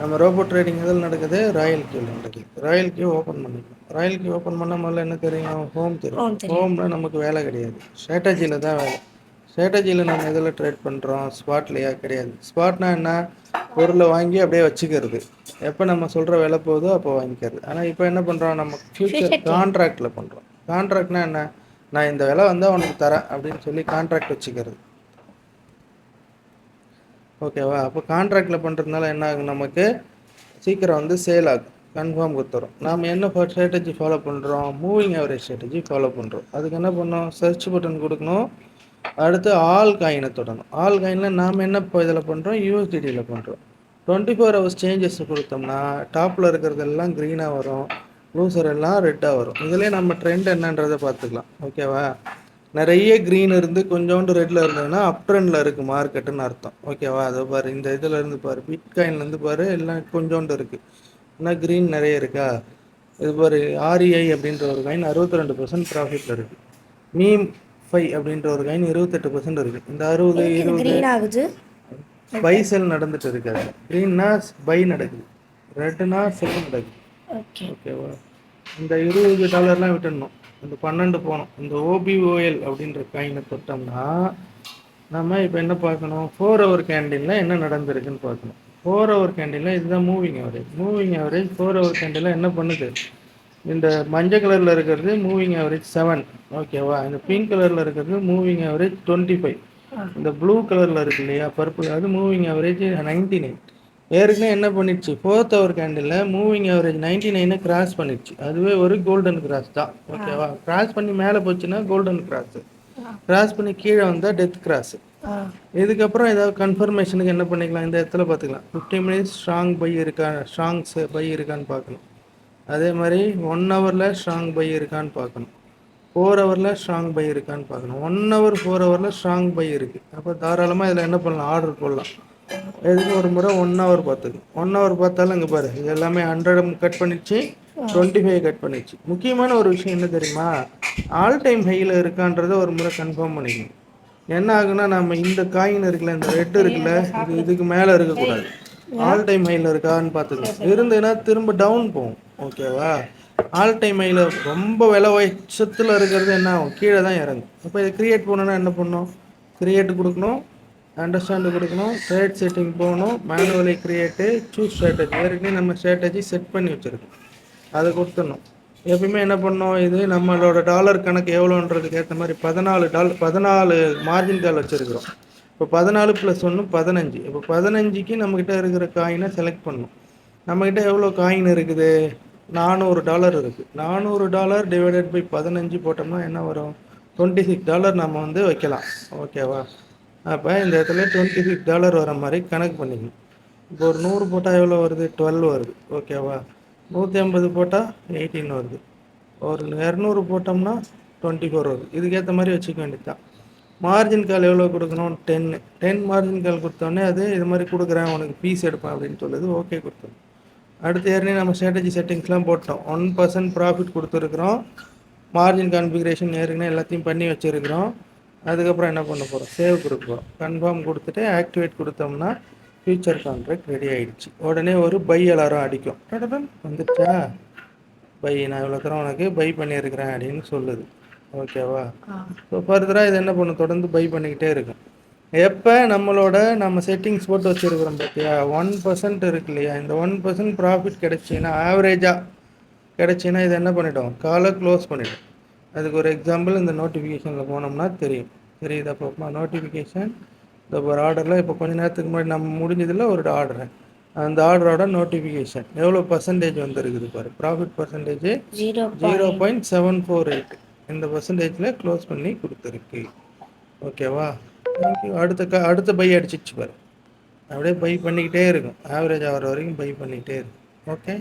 நம்ம robot trading எதில் நடக்குது ராயல் கியூவில் நடக்குது. ராயல் கியூ ஓப்பன் பண்ணிக்கணும் ராயல் கியூ ஓப்பன் பண்ணால் முதல்ல என்ன தெரியும்? ஹோம் தெரியும். ஹோமில் நமக்கு வேலை கிடையாது. ஸ்ட்ராட்டஜியில் தான் வேலை. ஸ்ட்ராட்டஜியில் நம்ம எதில் ட்ரேட் பண்ணுறோம் ஸ்பாட்லையா கிடையாது. ஸ்பாட்னா என்ன? பொருளை வாங்கி அப்படியே வச்சுக்கிறது. எப்போ நம்ம சொல்கிற விலை போகுதோ அப்போ வாங்கிக்கிறது. ஆனால் இப்போ என்ன பண்ணுறோம் நம்ம ஃபியூச்சர் கான்ட்ராக்டில் பண்ணுறோம் கான்ட்ராக்ட்னா என்ன? நான் இந்த விலை வந்தால் உனக்கு தரேன் அப்படின்னு சொல்லி கான்ட்ராக்ட் வச்சுக்கிறது. ஓகேவா? அப்போ கான்ட்ராக்டில் பண்ணுறதுனால என்ன ஆகும் நமக்கு? சீக்கிரம் வந்து சேல் ஆகும். கன்ஃபார்ம் கொடுத்துரும். நாம் என்ன ஸ்ட்ராட்டஜி ஃபாலோ பண்ணுறோம் மூவிங் ஆவரேஜ் ஸ்ட்ராட்டஜி ஃபாலோ பண்ணுறோம் அதுக்கு என்ன பண்ணோம் சர்ச் பட்டன் கொடுக்கணும். அடுத்து ஆல் காயினை தொடணும். ஆல் காயினில் நாம் என்ன இப்போ இதில் பண்ணுறோம் யூஎஸ்டிடியில் பண்ணுறோம் டுவெண்ட்டி ஃபோர் ஹவர்ஸ் சேஞ்சஸ் கொடுத்தோம்னா டாப்பில் இருக்கிறதெல்லாம் க்ரீனாக வரும். லூசர் எல்லாம் ரெட்டாக வரும். இதிலே நம்ம ட்ரெண்ட் என்னன்றதை பார்த்துக்கலாம். ஓகேவா? நிறைய க்ரீன் இருந்து கொஞ்சோண்டு ரெட்டில் இருந்ததுன்னா அப் ட்ரெண்டில் இருக்குது மார்க்கெட்டுன்னு அர்த்தம் ஓகேவா அதை பாரு இந்த இதில் இருந்து பாரு பிட்காயின்லேருந்து பாரு எல்லாம் கொஞ்சோண்டு இருக்குது ஆனால் க்ரீன் நிறைய இருக்கா? இது பாரு ஆர்இஐ அப்படின்ற ஒரு காயின் அறுபத்தி ரெண்டு பர்சன்ட் ப்ராஃபிட்டில் இருக்குது மீம் ஃபை அப்படின்ற ஒரு காயின் இருபத்தெட்டு பர்சன்ட் இருக்குது இந்த அறுபது இருபது பை செல் நடந்துட்டு இருக்காது. க்ரீன்னா பை நடக்குது. ரெட்டுனா செல் நடக்குது. ஓகே ஓகேவா இந்த இருபது டாலர்லாம் விட்டுடணும். இந்த பன்னெண்டு போகணும் இந்த ஓபிஓஎல் அப்படின்ற காயினை தொட்டோம்னா நம்ம இப்போ என்ன பார்க்கணும்? ஃபோர் ஹவர் கேண்டீனில் என்ன நடந்திருக்குன்னு பார்க்கணும். ஃபோர் ஹவர் கேண்டீனில் இதுதான் moving average moving average four hour கேண்டீனில் என்ன பண்ணுது? இந்த மஞ்சள் கலரில் இருக்கிறது மூவிங் ஆவரேஜ் செவன் ஓகேவா இந்த பிங்க் கலரில் இருக்கிறது மூவிங் ஆவரேஜ் டுவெண்ட்டி ஃபைவ் இந்த ப்ளூ கலரில் இருக்கு இல்லையா? பர்பிள் அது மூவிங் ஆவரேஜ் நைன்டி நைன் ஏற்கனவே என்ன பண்ணிடுச்சு? Fourth hour candle moving average ninety நைனை கிராஸ் பண்ணிடுச்சு. அதுவே ஒரு கோல்டன் கிராஸ் தான். ஓகேவா கிராஸ் பண்ணி மேலே போச்சுன்னா கோல்டன் கிராஸ் கிராஸ் பண்ணி கீழே வந்தால் டெத் கிராஸ் இதுக்கப்புறம் ஏதாவது கன்ஃபர்மேஷனுக்கு என்ன பண்ணிக்கலாம்? இந்த இடத்துல பார்த்துக்கலாம். ஃபிஃப்டி மினிட்ஸ் ஸ்ட்ராங் பை இருக்கா? ஸ்ட்ராங்ஸ் பை இருக்கான்னு பார்க்கணும். அதே மாதிரி ஒன் ஹவரில் ஸ்ட்ராங் பை இருக்கான்னு பார்க்கணும். ஃபோர் ஹவரில் ஸ்ட்ராங் பை இருக்கான்னு பார்க்கணும். ஒன் ஹவர் ஃபோர் ஹவரில் ஸ்ட்ராங் பை இருக்குது அப்போ தாராளமாக இதில் என்ன பண்ணலாம்? ஆர்டர் போடலாம். எதுக்கு ஒரு முறை ஒன் ஹவர் பார்த்துக்கு ஒன் ஹவர் பார்த்தாலும் இங்கே பாரு இது எல்லாமே ஹண்ட்ரட் கட் பண்ணிடுச்சு டுவெண்ட்டி ஃபைவ் கட் பண்ணிடுச்சு. முக்கியமான ஒரு விஷயம் என்ன தெரியுமா? ஆல் டைம் ஹையில் இருக்கான்றதை ஒரு முறை கன்ஃபார்ம் பண்ணிக்கணும். என்ன ஆகுனா நம்ம இந்த காயின் இருக்குல்ல இந்த ரெட் இருக்குல்ல இது இதுக்கு மேலே இருக்கக்கூடாது. ஆல் டைம் ஹையில் இருக்கான்னு பார்த்துக்கணும். இருந்ததுன்னா திரும்ப டவுன் போகும் ஓகேவா ஆல் டைம் ஹையில் ரொம்ப விலை வயசத்தில் இருக்கிறது என்ன ஆகும்? கீழே தான் இறங்கும். அப்போ இதை கிரியேட் பண்ணணும்னா என்ன பண்ணணும்? கிரியேட் கொடுக்கணும். அண்டர்ஸ்டாண்டு கொடுக்கணும் ட்ரேட் செட்டிங் போகணும் மேனுவலி கிரியேட்டு சூஸ் ஸ்ட்ராட்டஜி ஏற்கனவே நம்ம ஸ்ட்ராட்டஜி செட் பண்ணி வச்சுருக்கோம். அதை கொடுத்துடணும். எப்பயுமே என்ன பண்ணோம்? இது நம்மளோட டாலர் கணக்கு எவ்வளோன்றதுக்கு ஏற்ற மாதிரி பதினாலு டால் பதினாலு மார்ஜின் கால் வச்சுருக்கிறோம். இப்போ பதினாலு ப்ளஸ் ஒன்று பதினஞ்சு. இப்போ பதினஞ்சுக்கு நம்மக்கிட்ட இருக்கிற காயினை செலக்ட் பண்ணணும். நம்மக்கிட்ட எவ்வளோ காயின் இருக்குது? நானூறு டாலர் இருக்குது நானூறு டாலர் டிவைடட் பை பதினஞ்சு போட்டோம்னா என்ன வரும்? டுவெண்ட்டி சிக்ஸ் டாலர் நம்ம வந்து வைக்கலாம். ஓகேவா அப்போ இந்த இடத்துல டுவெண்ட்டி சிக்ஸ் டாலர் வர மாதிரி கணக்கு பண்ணிக்கணும். இப்போ ஒரு நூறு போட்டால் எவ்வளோ வருது? டுவெல் வருது. ஓகேவா நூற்றி ஐம்பது போட்டால் எயிட்டீன் வருது. ஒரு இரநூறு போட்டோம்னா டுவெண்ட்டி ஃபோர் வருது. இதுக்கேற்ற மாதிரி வச்சுக்க வேண்டியது தான் மார்ஜின் கால் எவ்வளோ கொடுக்கணும்? டென்னு டென் மார்ஜின் கால் கொடுத்தோடனே அது இது மாதிரி கொடுக்குறேன் உனக்கு பீஸ் எடுப்பேன் அப்படின்னு சொல்லுது. ஓகே கொடுத்தோம். அடுத்து ஏற்கனவே நம்ம ஸ்ட்ராட்டஜி செட்டிங்ஸ்லாம் போட்டோம். ஒன் பர்சன்ட் ப்ராஃபிட் கொடுத்துருக்குறோம். மார்ஜின் கான்ஃபிகரேஷன் ஏற்கனவே எல்லாத்தையும் பண்ணி வச்சுருக்கிறோம். அதுக்கப்புறம் என்ன பண்ண போகிறோம் சேவ் கொடுக்க போகிறோம் கன்ஃபார்ம் கொடுத்துட்டு ஆக்டிவேட் கொடுத்தோம்னா ஃபியூச்சர் கான்ட்ராக்ட் ரெடி ஆயிடுச்சு. உடனே ஒரு பை அலாரம் அடிக்கும். வந்துச்சா பை நான் இவ்வளோ தரம் உனக்கு பை பண்ணியிருக்கிறேன் அப்படின்னு சொல்லுது. ஓகேவா ஸோ ஃபர்தராக இது என்ன பண்ணும்? தொடர்ந்து பை பண்ணிக்கிட்டே இருக்கும். எப்போ நம்மளோட நம்ம செட்டிங்ஸ் போட்டு வச்சுருக்கிறோம் பார்த்தியா ஒன் பர்சன்ட் இருக்கு இல்லையா? இந்த ஒன் பர்சன்ட் ப்ராஃபிட் கிடைச்சின்னா ஆவரேஜாக கிடைச்சின்னா இது என்ன பண்ணிட்டோம்? காலை க்ளோஸ் பண்ணிட்டோம். அதுக்கு ஒரு எக்ஸாம்பிள் இந்த நோட்டிஃபிகேஷனில் போனோம்னா தெரியும். தெரியுதா பாப்பா நோட்டிஃபிகேஷன் இந்த ஒரு ஆர்டரில் இப்போ கொஞ்ச நேரத்துக்கு முன்னாடி நம்ம முடிஞ்சதில் ஒரு ஆர்டர் அந்த ஆர்டரோட நோட்டிஃபிகேஷன் எவ்வளோ பர்சன்டேஜ் வந்துருக்குது பாரு. Profit percentage zero zero point seven four eight இந்த பர்சன்டேஜில் க்ளோஸ் பண்ணி கொடுத்துருக்கு. ஓகேவா தேங்க்யூ அடுத்த க அடுத்த பை அடிச்சிச்சு பாரு. அப்படியே பை பண்ணிக்கிட்டே இருக்கும். ஆவரேஜ் ஆகிற வரைக்கும் பை பண்ணிக்கிட்டே இருக்கும். ஓகே